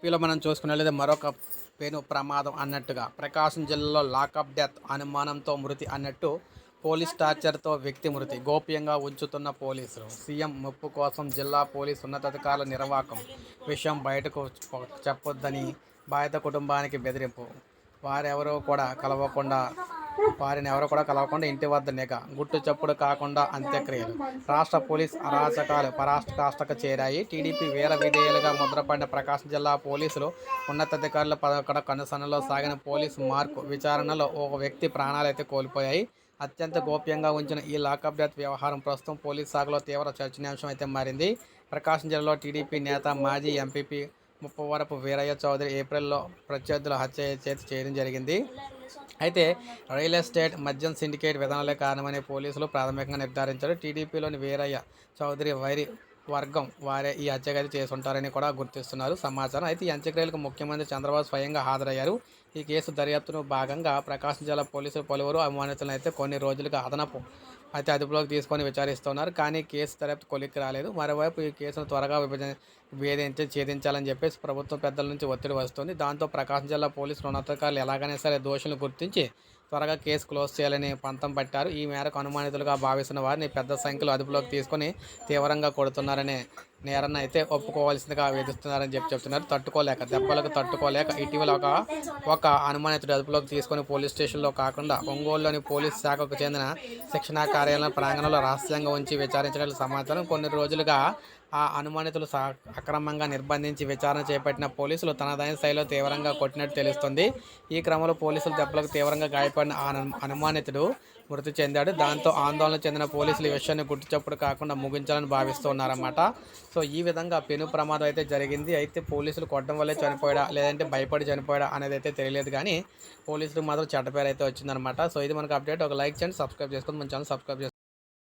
ఏపీలో మనం చూసుకున్నట్లయితే మరొక పెను ప్రమాదం అన్నట్టుగా ప్రకాశం జిల్లాలో లాకప్ డెత్ అనుమానంతో మృతి అన్నట్టు పోలీస్ టార్చర్తో వ్యక్తి మృతి. గోప్యంగా ఉంచుతున్న పోలీసులు. సీఎం ముప్పు కోసం జిల్లా పోలీస్ ఉన్నతాధికారుల నిర్వాకం విషయం బయటకు చెప్పొద్దని బాధిత కుటుంబానికి బెదిరింపు. వారెవరూ కూడా కలవకుండా వారిని ఎవరు కూడా కలవకుండా ఇంటి వద్ద నిఘా గుట్టు చప్పుడు కాకుండా అంత్యక్రియలు. రాష్ట్ర పోలీస్ అరాచకాలు పరాష్ట్రాష్టకు చేరాయి. టీడీపీ వీర విధేయులుగా ముద్రపడిన ప్రకాశం జిల్లా పోలీసులు ఉన్నతాధికారుల పదకొండ కనుసనలో సాగిన పోలీసు మార్కు విచారణలో ఒక వ్యక్తి ప్రాణాలైతే కోల్పోయాయి. అత్యంత గోప్యంగా ఉంచిన ఈ లాకప్ డెత్ వ్యవహారం ప్రస్తుతం పోలీస్ శాఖలో తీవ్ర చర్చనీయాంశం అయితే మారింది. ప్రకాశం జిల్లాలో టీడీపీ నేత మాజీ ఎంపీపీ ముప్పవరపు వీరయ్య చౌదరి ఏప్రిల్లో ప్రత్యర్థుల హత్య చేతి చేయడం జరిగింది. అయితే రియల్ ఎస్టేట్ మద్యం సిండికేట్ విధానాలే కారణమని పోలీసులు ప్రాథమికంగా నిర్ధారించారు. టీడీపీలోని వీరయ్య చౌదరి వైరి వర్గం వారే ఈ హత్యగతి చేస్తుంటారని కూడా గుర్తిస్తున్నారు సమాచారం. అయితే ఈ అంత్యక్రియలకు ముఖ్యమంత్రి చంద్రబాబు స్వయంగా హాజరయ్యారు. ఈ కేసు దర్యాప్తును భాగంగా ప్రకాశం జిల్లా పోలీసులు పలువురు అభిమానితులను అయితే కొన్ని రోజులుగా అదనపు అయితే అదుపులోకి తీసుకొని విచారిస్తున్నారు. కానీ కేసు దర్యాప్తు కొలిక్కి రాలేదు. మరోవైపు ఈ కేసును త్వరగా విభజన వేధించి ఛేదించాలని చెప్పేసి ప్రభుత్వం పెద్దల నుంచి ఒత్తిడి వస్తుంది. దాంతో ప్రకాశం జిల్లా పోలీసులు ఉన్నతాధికారులు ఎలాగైనా సరే దోషులను గుర్తించి త్వరగా కేసు క్లోజ్ చేయాలని పంతం పట్టారు. ఈ మేరకు అనుమానితులుగా భావిస్తున్న వారిని పెద్ద సంఖ్యలో అదుపులోకి తీసుకొని తీవ్రంగా కొడుతున్నారనే నేరన్న అయితే ఒప్పుకోవాల్సిందిగా వేధిస్తున్నారని చెప్పి చెప్తున్నారు. తట్టుకోలేక దెబ్బలకు తట్టుకోలేక ఇటీవల ఒక ఒక అనుమానితుడు అదుపులోకి తీసుకొని పోలీస్ స్టేషన్లో కాకుండా ఒంగోలులోని పోలీస్ శాఖకు చెందిన శిక్షణా కార్యాలయం ప్రాంగణంలో రహస్యంగా ఉంచి విచారించినట్లు సమాచారం కొన్ని రోజులుగా ఆ అనుమానితులు అక్రమంగా నిర్బంధించి విచారణ చేపట్టిన పోలీసులు తనదైన శైలిలో తీవ్రంగా కొట్టినట్టు తెలుస్తుంది. ఈ క్రమంలో పోలీసులు దెబ్బలకు తీవ్రంగా గాయపడిన ఆ అను- అనుమానితుడు మృతి చెందాడు. దాంతో ఆందోళన చెందిన పోలీసులు ఈ విషయాన్ని గుర్తుచప్పుడు కాకుండా ముగించాలని భావిస్తున్నారన్నమాట. సో ఈ విధంగా పెను ప్రమాదం అయితే జరిగింది. అయితే పోలీసులు కొట్టడం వల్లే చనిపోయాడా లేదంటే భయపడి చనిపోయాడా అనేది అయితే తెలియలేదు కానీ పోలీసులు మాత్రం చెడ్డ పేరు అయితే వచ్చిందనమాట సో ఇది మనకు అప్డేట్. ఒక లైక్ చేయండి సబ్స్క్రైబ్ చేసుకొని మన ఛానల్ సబ్స్క్రైబ్ చేసుకోండి.